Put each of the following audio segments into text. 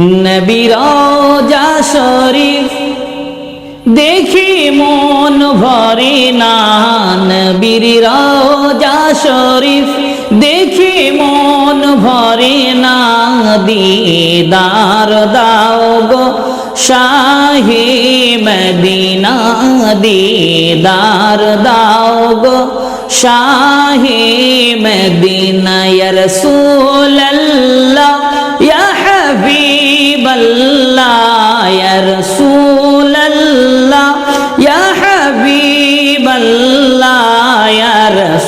নবিরাজা শরীফ, দেখি মন ভরে না। নবীর রাজা শরীফ, দেখি মন ভরে না। দিদার দাও গো শাহে মদিনা, দিদার দাও গো শাহে মদিনা ইয়া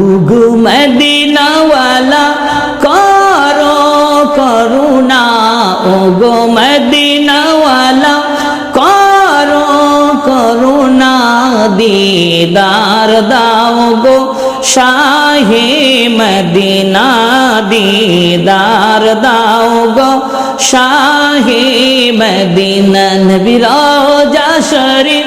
উগু মদিনাওয়ালা করো করুণা। ওগো মদিনাওয়ালা করো করুণা। দিদার দাও গো শাহে মদিনা। দিদার দাও গো শাহে মদিনা। নবিরাজা শরীফ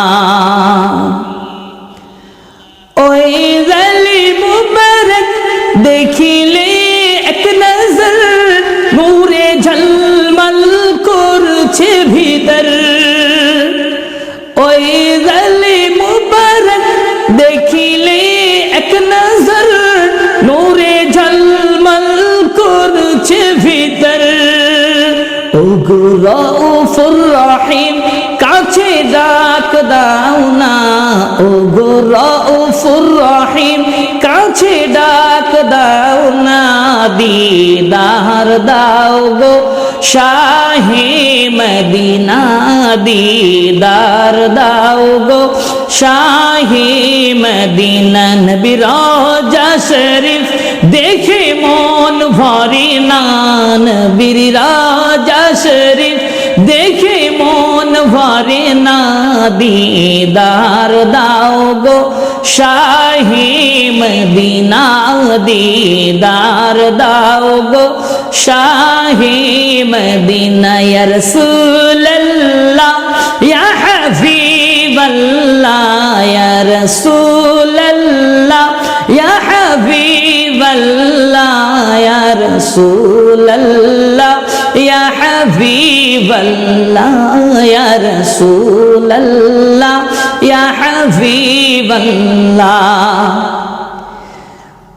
ও গৌরফুর রহিম, কাছে ডাক দাও না। ও গৌরফুর রহিম, কাছে ডাক দাও না। দিদার দাও গো শাহে মদিনা, দিদার দাও গো শাহে মদিনা। নবিরাজা শরীফ দেখে মন ভরে না নবীর রাজা শরীফ দেখে মন ভরে না, দিদার দাও গো শাহে মদিনা, দিদার দাও গো শাহে মদিনা, ইয়া রাসূলুল্লাহ, ইয়া রাসূলুল্লাহ, ইয়া হাবিবাল্লাহ, ইয়া রাসূলুল্লাহ, ইয়া হাবিবাল্লাহ।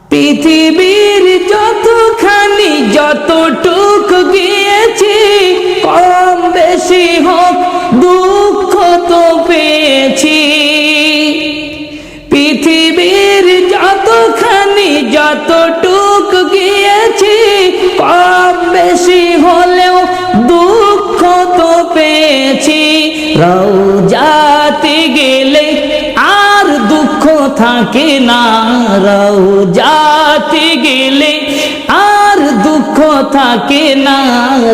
পৃথিবীর যতখানি যতটুক গিয়েছি, কম বেশি হোক দুঃখ তো পেয়েছি। পৃথিবীর যতখানি যতটুক রৌজাতে গেলে আর দুঃখ থাকে না। রৌজাতে গেলে আর দুঃখ থাকে না।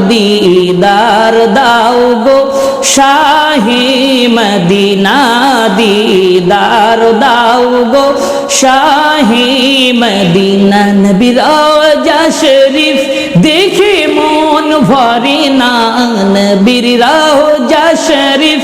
দিদার দাও গো শাহে মদিনা দিদার দাও গো শাহে মদিনা নবিরাজা শরীফ। দেখে মন ভরে না নবীর রাজা শরীফ।